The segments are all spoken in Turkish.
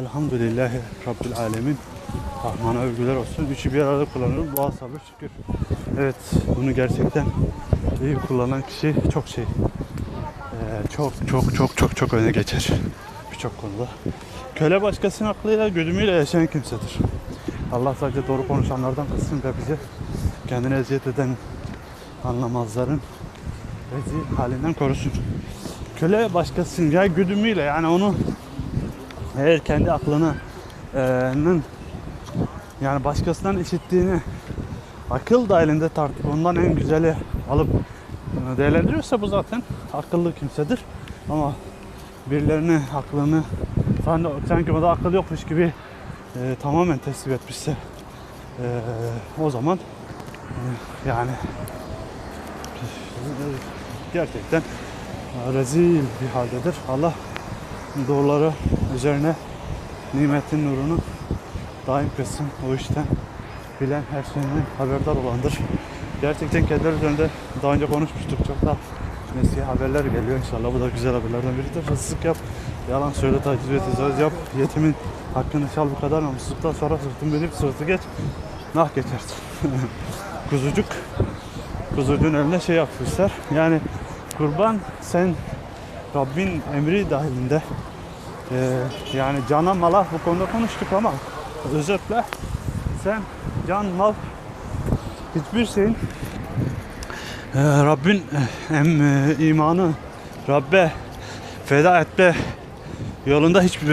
Elhamdülillahi Rabbil Alemin. Rahman'a övgüler olsun. Üçü bir arada kullanılır. Dua sabır şükür. Evet bunu gerçekten iyi kullanan kişi çok şey. Ee, çok çok çok çok çok öne geçer. Birçok konuda. Köle başkasının aklıyla güdümüyle yaşayan kimsedir. Allah sadece doğru konuşanlardan kılsın ve bizi kendine eziyet eden anlamazların rezil halinden korusun. Köle başkasının ya güdümüyle yani onu eğer kendi aklını eee, nın yani başkasından işittiğini akıl dahilinde tartıp ondan en güzeli alıp e, değerlendiriyorsa bu zaten akıllı kimsedir. Ama birilerine aklını sanki, sanki o da akıl yokmuş gibi e, tamamen teslim etmişse e, o zaman e, yani gerçekten rezil bir haldedir. Allah doğruları üzerine nimetin nurunu daim kılsın. O işten bilen her şeyden haberdar olandır. Gerçekten kediler üzerinde daha önce konuşmuştuk. Çok da Mesih'e haberler geliyor inşallah. Bu da güzel haberlerden biridir. Hırsızlık yap, yalan söyle, taciz ve tecavüz yap. Yetimin hakkını çal bu kadar namussuzluktan sonra sırtın binip sırtı geç. Nah geçersin. Kuzucuk. Kuzucuğun eline şey yapmışlar. Yani kurban sen Rabbin emri dahilinde ee, yani cana mala bu konuda konuştuk ama özetle sen can mal hiçbir şeyin e, Rabbin e, em, e, imanı Rabbe feda etme yolunda hiçbir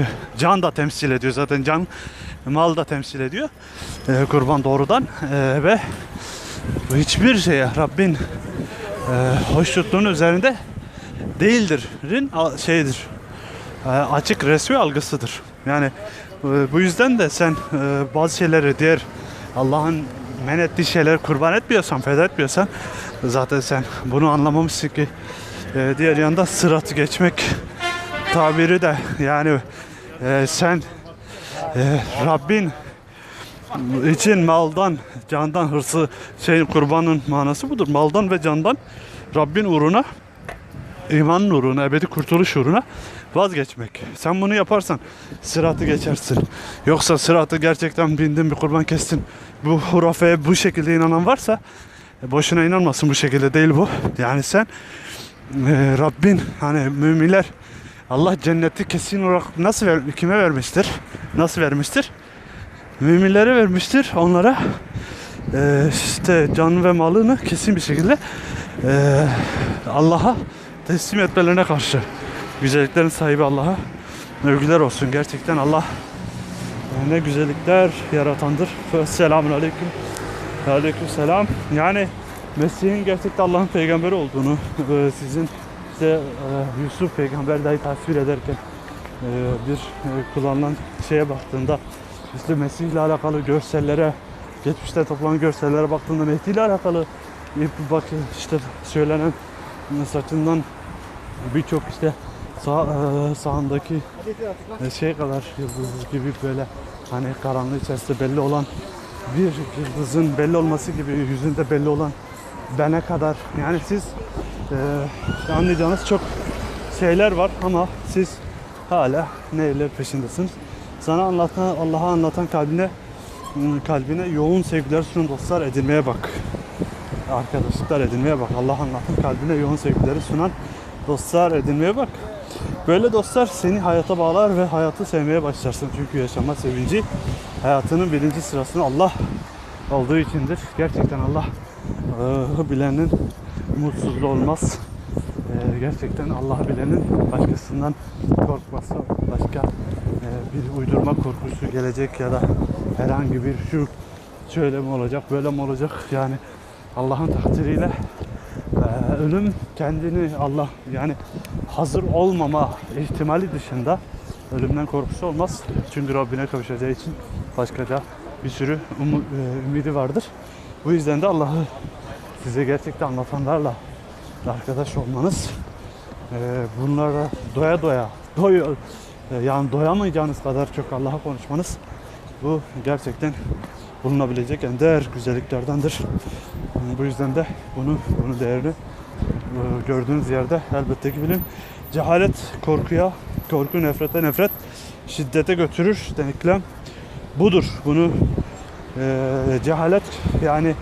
e, can da temsil ediyor. Zaten can mal da temsil ediyor E, kurban doğrudan E, ve hiçbir şeye Rabbin e, hoş tuttuğunun üzerinde değildirin şeydir açık resmi algısıdır. Yani e, bu yüzden de sen e, bazı şeyleri diğer Allah'ın men ettiği şeyleri kurban etmiyorsan, feda etmiyorsan zaten sen bunu anlamamışsın ki e, diğer yanda sıratı geçmek tabiri de yani sen Rabbin için maldan, candan hırsı şeyin kurbanın manası budur. Maldan ve candan Rabbin uğruna imanın uğruna, ebedi kurtuluş uğruna vazgeçmek. Sen bunu yaparsan sıratı geçersin. Yoksa sıratı gerçekten bindin bir kurban kestin. Bu hurafeye bu şekilde inanan varsa e, boşuna inanmasın bu şekilde değil bu. Yani sen e, Rabbin hani müminler Allah cenneti kesin olarak nasıl ver, kime vermiştir? Nasıl vermiştir? Müminlere vermiştir. Onlara e, işte canı ve malını kesin bir şekilde e, Allah'a teslim etmelerine karşı güzelliklerin sahibi Allah'a övgüler olsun. Gerçekten Allah ne güzellikler yaratandır. Selamun aleyküm. Aleyküm selam. Yani Mesih'in gerçekten Allah'ın peygamberi olduğunu e, sizin işte e, Yusuf peygamber dahi tasvir ederken e, bir e, kullanılan şeye baktığında işte Mesih ile alakalı görsellere geçmişte toplanan görsellere baktığında Mehdi ile alakalı bak işte söylenen saçından birçok işte sağ, e, sağındaki e, şey kadar yıldız gibi böyle hani karanlığı içerisinde belli olan bir yıldızın belli olması gibi yüzünde belli olan bene kadar yani siz e, anlayacağınız çok şeyler var ama siz hala neyler peşindesiniz. Sana anlatan Allah'a anlatan kalbine kalbine yoğun sevgiler sunan dostlar edinmeye bak arkadaşlıklar edinmeye bak. Allah anlatın kalbine yoğun sevgileri sunan dostlar edinmeye bak. Böyle dostlar seni hayata bağlar ve hayatı sevmeye başlarsın. Çünkü yaşama sevinci hayatının birinci sırasında Allah olduğu içindir. Gerçekten Allah e, bilenin mutsuzluğu olmaz. E, gerçekten Allah bilenin başkasından korkması, başka e, bir uydurma korkusu gelecek ya da herhangi bir şu şöyle mi olacak, böyle mi olacak yani Allah'ın takdiriyle e, ölüm kendini Allah yani hazır olmama ihtimali dışında ölümden korkusu olmaz. Çünkü Rabbine kavuşacağı için başkaca bir sürü umu, e, ümidi vardır. Bu yüzden de Allah'ı size gerçekten anlatanlarla arkadaş olmanız e, bunlara doya doya doy e, yani doyamayacağınız kadar çok Allah'a konuşmanız bu gerçekten bulunabilecek en değer güzelliklerdendir. Bu yüzden de bunu bunu değerini e, gördüğünüz yerde elbette ki bilin. Cehalet korkuya korku nefrete nefret şiddete götürür deniklem budur. Bunu eee, cehalet yani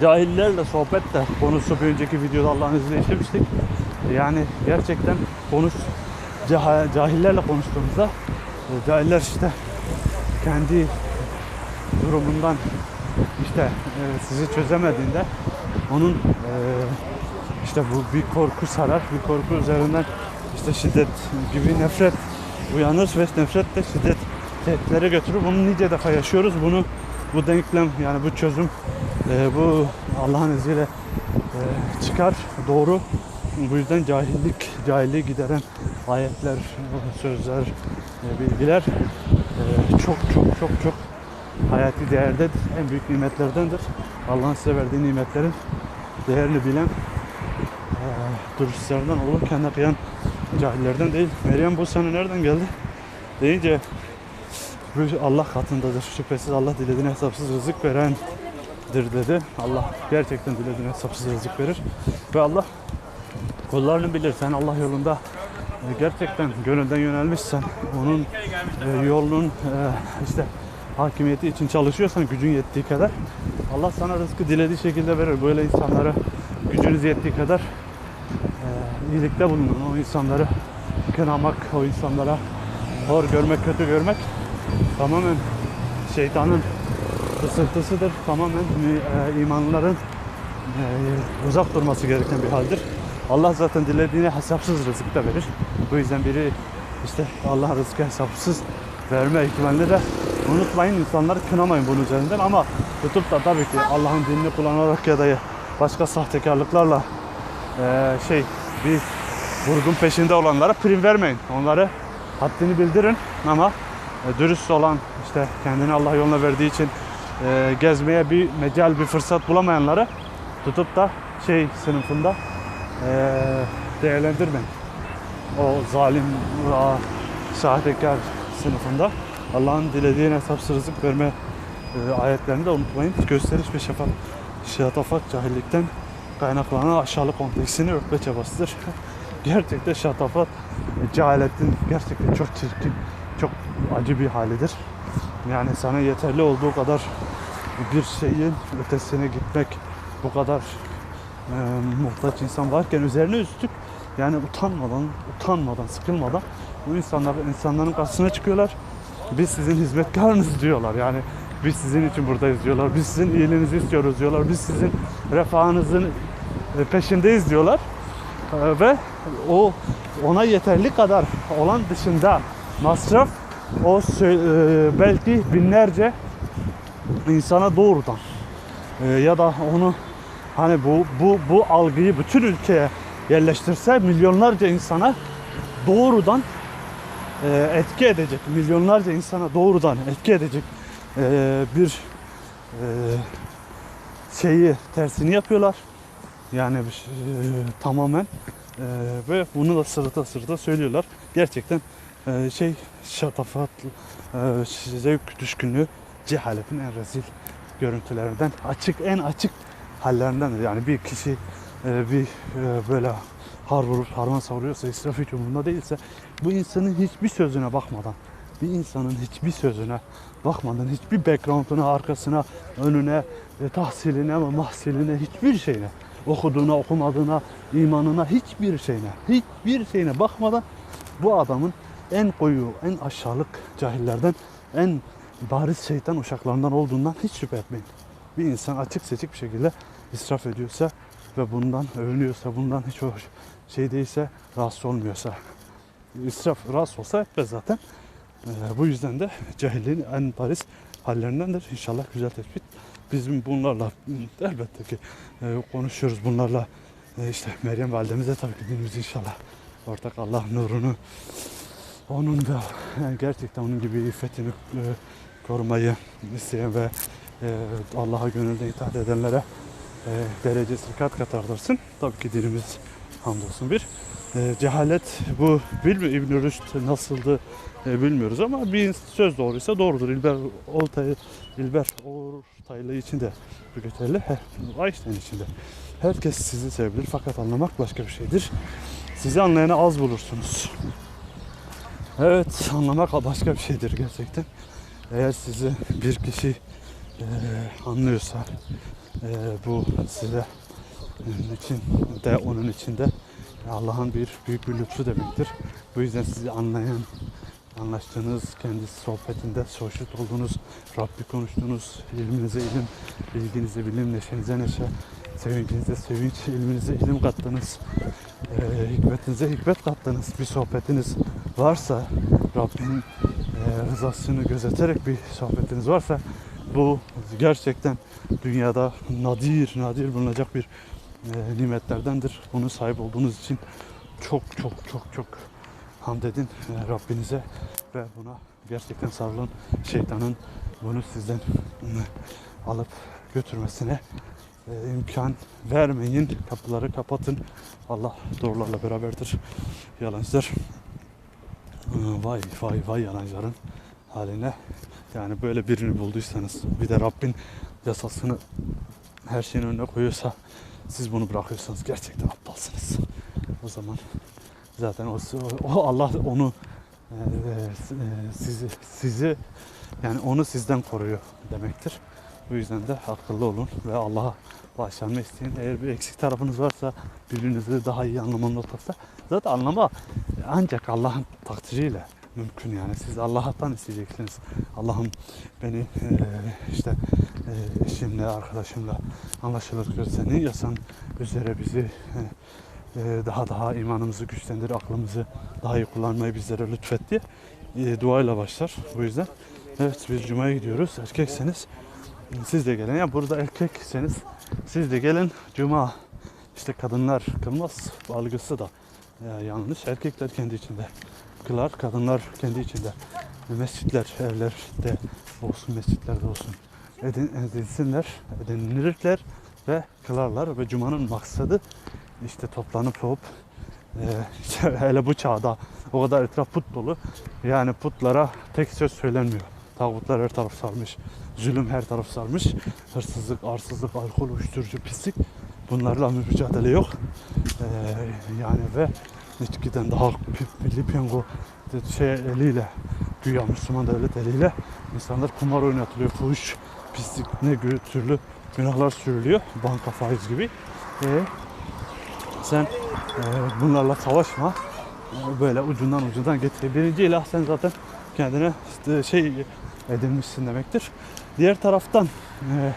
cahillerle sohbet de konusu bir önceki videoda Allah'ın izniyle işlemiştik. Yani gerçekten konuş caha- cahillerle konuştuğumuzda e, cahiller işte kendi durumundan işte e, sizi çözemediğinde onun e, işte bu bir korku sarar, bir korku üzerinden işte şiddet gibi nefret uyanır ve nefret de şiddet tehditlere götürür. Bunu nice defa yaşıyoruz. Bunu bu denklem yani bu çözüm e, bu Allah'ın izniyle e, çıkar doğru. Bu yüzden cahillik, cahilliği gideren ayetler, sözler, e, bilgiler e, çok çok çok çok hayati değerdedir. En büyük nimetlerdendir. Allah'ın size verdiği nimetlerin değerini bilen e, dürüstlerden olur. Kendine kıyan cahillerden değil. Meryem bu sana nereden geldi? Deyince Allah katındadır. Şüphesiz Allah dilediğine hesapsız rızık verendir dedi. Allah gerçekten dilediğine hesapsız rızık verir. Ve Allah kullarını bilir. Sen Allah yolunda gerçekten gönülden yönelmişsen, onun e, yolunun e, işte hakimiyeti için çalışıyorsan gücün yettiği kadar Allah sana rızkı dilediği şekilde verir. Böyle insanlara gücünüz yettiği kadar e, iyilikte bulunun. O insanları kınamak, o insanlara hor görmek, kötü görmek tamamen şeytanın fısıltısıdır. Tamamen e, imanlıların e, uzak durması gereken bir haldir. Allah zaten dilediğine hesapsız rızık da verir. Bu yüzden biri işte Allah rızkı hesapsız verme ihtimalini de unutmayın. insanları kınamayın bunun üzerinden ama tutup da tabii ki Allah'ın dinini kullanarak ya da başka sahtekarlıklarla e, şey bir vurgun peşinde olanlara prim vermeyin. Onları haddini bildirin ama e, dürüst olan işte kendini Allah yoluna verdiği için e, gezmeye bir mecal bir fırsat bulamayanları tutup da şey sınıfında e, değerlendirmeyin. O zalim, a, sahtekar sınıfında Allah'ın dilediğine hesapsız rızık verme e, ayetlerini de unutmayın. Gösteriş ve şafak, şatafat cahillikten kaynaklanan aşağılık kompleksini örtme çabasıdır. gerçekten şatafat e, cehaletin gerçekten çok çirkin, çok acı bir halidir. Yani sana yeterli olduğu kadar bir şeyin ötesine gitmek bu kadar e, muhtaç insan varken üzerine üstlük yani utanmadan, utanmadan, sıkılmadan bu insanlar insanların karşısına çıkıyorlar. Biz sizin hizmetkarınız diyorlar. Yani biz sizin için buradayız diyorlar. Biz sizin iyiliğinizi istiyoruz diyorlar. Biz sizin refahınızın e, peşindeyiz diyorlar. E, Ve o ona yeterli kadar olan dışında masraf o e, belki binlerce insana doğrudan ya da onu hani bu bu bu algıyı bütün ülkeye yerleştirse milyonlarca insana doğrudan etki edecek milyonlarca insana doğrudan etki edecek e, bir e, şeyi tersini yapıyorlar. Yani e, tamamen e, ve bunu da sırıta sırıta söylüyorlar. Gerçekten e, şey şatafat, e, zevk düşkünlüğü cehaletin en rezil görüntülerinden açık en açık hallerindendir. Yani bir kişi e, bir e, böyle har vurup harman savuruyorsa israf hiç umurunda değilse bu insanın hiçbir sözüne bakmadan bir insanın hiçbir sözüne bakmadan hiçbir background'una arkasına önüne e, tahsiline mahsiline hiçbir şeyine okuduğuna okumadığına imanına hiçbir şeyine hiçbir şeyine bakmadan bu adamın en koyu en aşağılık cahillerden en bariz şeytan uşaklarından olduğundan hiç şüphe etmeyin. Bir insan açık seçik bir şekilde israf ediyorsa ve bundan övünüyorsa, bundan hiç hoş şey değilse, rahatsız olmuyorsa, israf rahatsız olsa etmez zaten. Ee, bu yüzden de cahilliğin en bariz hallerindendir. İnşallah güzel tespit. Bizim bunlarla elbette ki e, konuşuyoruz bunlarla. E, işte Meryem validemize tabii ki dinimiz inşallah ortak Allah nurunu onun da yani gerçekten onun gibi iffetini e, korumayı isteyen ve e, Allah'a gönülden itaat edenlere e, derecesi kat kat artırsın. Tabii ki dinimiz hamdolsun bir. E, cehalet bu bilmiyor İbn Rüşd nasıldı e, bilmiyoruz ama bir söz doğruysa doğrudur. İlber Oltay İlber Ortaylı için de bu geçerli. Einstein için de. Herkes sizi sevebilir fakat anlamak başka bir şeydir. Sizi anlayana az bulursunuz. Evet anlamak başka bir şeydir gerçekten. Eğer sizi bir kişi eee, anlıyorsa eee, bu size onun için de onun için de Allah'ın bir büyük bir lütfu demektir. Bu yüzden sizi anlayan, anlaştığınız, kendi sohbetinde hoşnut olduğunuz, Rabbi konuştuğunuz, ilminize ilim, bilginize bilim, neşenize neşe, sevincinize sevinç, ilminize ilim kattınız, eee hikmetinize hikmet kattınız bir sohbetiniz varsa, Rabbin eee, rızasını gözeterek bir sohbetiniz varsa bu gerçekten dünyada nadir nadir bulunacak bir e, nimetlerdendir. Bunu sahip olduğunuz için çok çok çok çok hamd edin e, Rabbinize ve buna gerçekten sarılın. Şeytanın bunu sizden alıp götürmesine e, imkan vermeyin. Kapıları kapatın. Allah doğrularla beraberdir. Yalancılar. e, Vay vay vay yalancıların haline. Yani böyle birini bulduysanız bir de Rabbin yasasını her şeyin önüne koyuyorsa siz bunu bırakıyorsanız gerçekten aptalsınız. O zaman zaten o, o Allah onu e, e, sizi sizi yani onu sizden koruyor demektir. Bu yüzden de akıllı olun ve Allah'a bağışlanma isteyin. Eğer bir eksik tarafınız varsa birbirinizi daha iyi anlamanız varsa zaten anlama ancak Allah'ın takdiriyle mümkün yani. Siz Allah'tan isteyeceksiniz. Allah'ım beni e, işte eşimle, arkadaşımla anlaşılır kıl senin yasan üzere bizi e, e, daha daha imanımızı güçlendir, aklımızı daha iyi kullanmayı bizlere lütfet diye e, duayla başlar. Bu yüzden evet biz Cuma'ya gidiyoruz. Erkekseniz siz de gelin. Ya burada erkekseniz siz de gelin Cuma. İşte kadınlar kılmaz algısı da yanlış. Erkekler kendi içinde kılar, kadınlar kendi içinde. Mescitler, evlerde olsun, mescitlerde olsun edin, edinsinler, edinirler ve kılarlar ve Cuma'nın maksadı işte toplanıp olup e, hele bu çağda o kadar etraf put dolu yani putlara tek söz söylenmiyor. Tağutlar her taraf sarmış, zulüm her taraf sarmış, hırsızlık, arsızlık, alkol, uyuşturucu, pislik bunlarla mücadele yok. E, yani ve içkiden daha Lipengo şey eliyle güya Müslüman devlet eliyle insanlar kumar oynatılıyor, fuhuş, pislik ne türlü günahlar sürülüyor. Banka faiz gibi. E, sen e, bunlarla savaşma. E, Böyle ucundan ucundan getir. Birinci ilah sen zaten kendine işte şey edinmişsin demektir. Diğer taraftan e,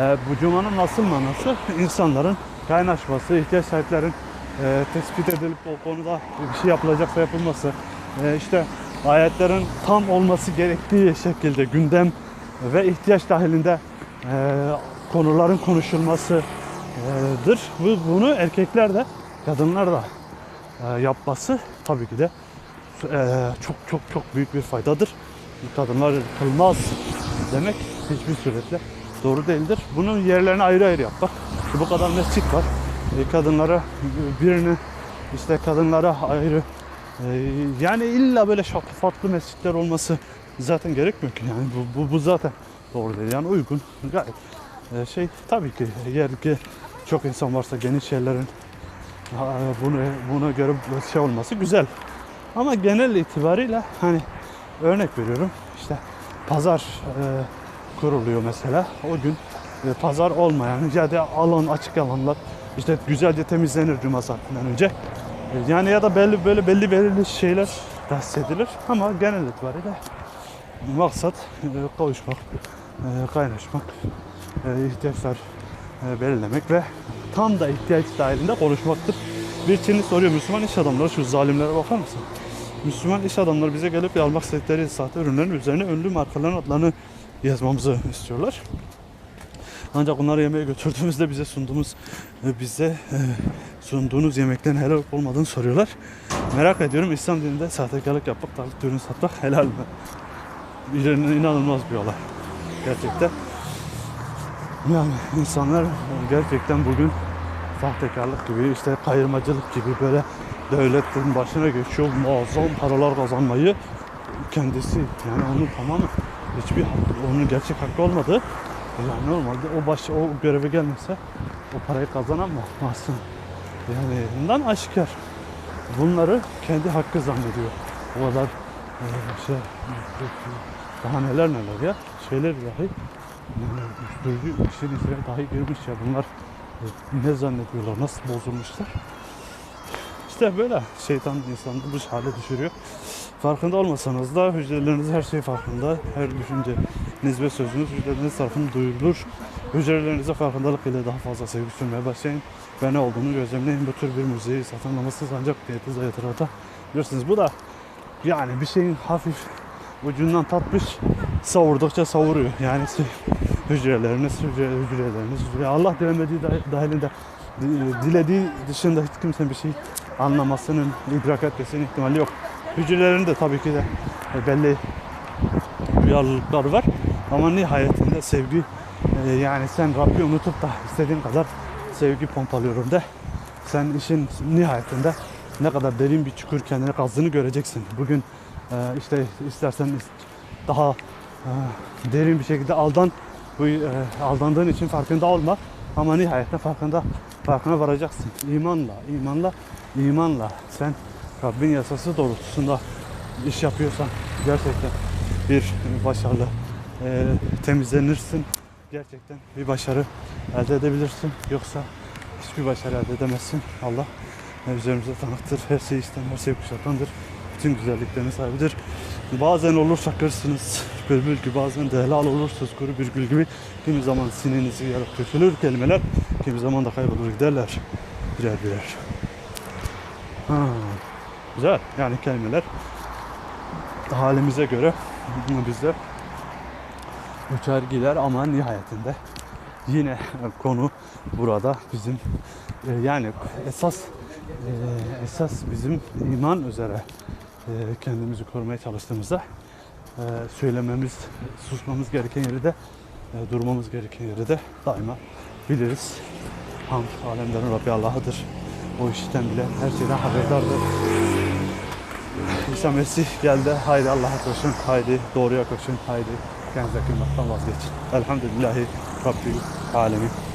e, bu cumanın nasıl manası insanların kaynaşması, ihtiyaç sahiplerin e, tespit edilip o konuda bir şey yapılacaksa yapılması, e, işte ayetlerin tam olması gerektiği şekilde gündem ve ihtiyaç dahilinde e, konuların konuşulmasıdır. Bu, bunu erkekler de kadınlar da e, yapması tabii ki de e, çok çok çok büyük bir faydadır. Kadınlar kılmaz demek hiçbir suretle doğru değildir. Bunun yerlerini ayrı ayrı yapmak. İşte bu kadar mescit var. E, kadınlara birini işte kadınlara ayrı e, yani illa böyle şatafatlı mescitler olması zaten gerekmiyor ki yani. Bu, bu, bu zaten doğru değil. Yani uygun gayet. E, şey tabii ki yer ki çok insan varsa geniş yerlerin bunu buna göre şey olması güzel. Ama genel itibariyle hani örnek veriyorum işte pazar e, kuruluyor mesela. O gün e, pazar olmayan ya da alan açık alanlar işte güzelce temizlenir cuma saatinden önce. E, Yani ya da belli böyle belli belirli şeyler tahsis edilir ama genel itibariyle maksat e, kavuşmak, e, kaynaşmak, e, ihtiyaçlar e, belirlemek ve tam da ihtiyaç dahilinde konuşmaktır. Bir Çinli soruyor Müslüman iş adamları şu zalimlere bakar mısın? Müslüman iş adamları bize gelip almak istedikleri sahte ürünlerin üzerine ünlü markaların adlarını yazmamızı istiyorlar. Ancak onları yemeğe götürdüğümüzde bize sunduğumuz e, bize e, sunduğunuz yemeklerin helal olmadığını soruyorlar. Merak ediyorum İslam dininde sahtekarlık yapmak, taklit ürün satmak helal mi? İnan- İnanılmaz bir olay. Gerçekten. Yani insanlar gerçekten bugün sahtekarlık gibi işte kayırmacılık gibi böyle devletin başına geçiyor muazzam paralar kazanmayı kendisi yani onun tamamen hiçbir onun gerçek hakkı olmadı. Yani normalde o baş o göreve gelmese o parayı kazanamazsın. Yani bundan aşikar. Bunları kendi hakkı zannediyor. O kadar e, şey daha neler neler ya şeyler dahi uyuşturucu işin içine dahi girmiş ya bunlar ne zannediyorlar nasıl bozulmuşlar işte böyle şeytan insanı bu hale düşürüyor. Farkında olmasanız da hücreleriniz her şey farkında. Her düşünceniz ve sözünüz hücreleriniz tarafından duyulur. Hücrelerinize farkındalık ile daha fazla sevgi sürmeye başlayın. Ve ne olduğunu gözlemleyin. Bu tür bir müziği satın ancak diyetiz yatırata bilirsiniz. Bu da yani bir şeyin hafif ucundan tatmış savurdukça savuruyor. Yani siz hücreleriniz, hücre, hücreleriniz, hücre. Allah dilemediği dah- dahilinde di- dilediği dışında hiç kimsenin bir şey anlamasının, idrak etmesinin ihtimali yok. Hücrelerin de tabii ki de belli duyarlılıkları var. Ama nihayetinde sevgi e, yani sen Rabbi unutup da istediğin kadar sevgi pompalıyorum de sen işin nihayetinde ne kadar derin bir çukur kendine kazdığını göreceksin. Bugün işte istersen is- daha e, derin bir şekilde aldan bu e, aldandığın için farkında olma ama nihayetinde farkında farkına varacaksın. İmanla, imanla, imanla sen Rabbin yasası doğrultusunda iş yapıyorsan gerçekten bir başarılı e, temizlenirsin. Gerçekten bir başarı elde edebilirsin. Yoksa hiçbir başarı elde edemezsin. Allah üzerimize tanıktır. Her şey isten, her şey kuşatandır. Bütün güzelliklerin sahibidir. Bazen olur şakırsınız bülbül gibi, bazen de helal olursunuz kuru bir gül gibi. Kimi zaman sininizi yarıp dökülür kelimeler, kimi zaman da kaybolur giderler birer birer. Ha, güzel yani kelimeler halimize göre bizde uçar gider ama nihayetinde yine konu burada bizim e, yani esas e, esas bizim iman üzere kendimizi korumaya çalıştığımızda e, söylememiz, susmamız gereken yeri de e, durmamız gereken yeri de daima biliriz. Hamd alemlerin Rabbi Allah'ıdır. O işten bile her şeyden haberdardır. İsa Mesih geldi. Haydi Allah'a koşun. Haydi doğruya koşun. Haydi kendinize kıymaktan vazgeçin. Elhamdülillahi Rabbil Alemin.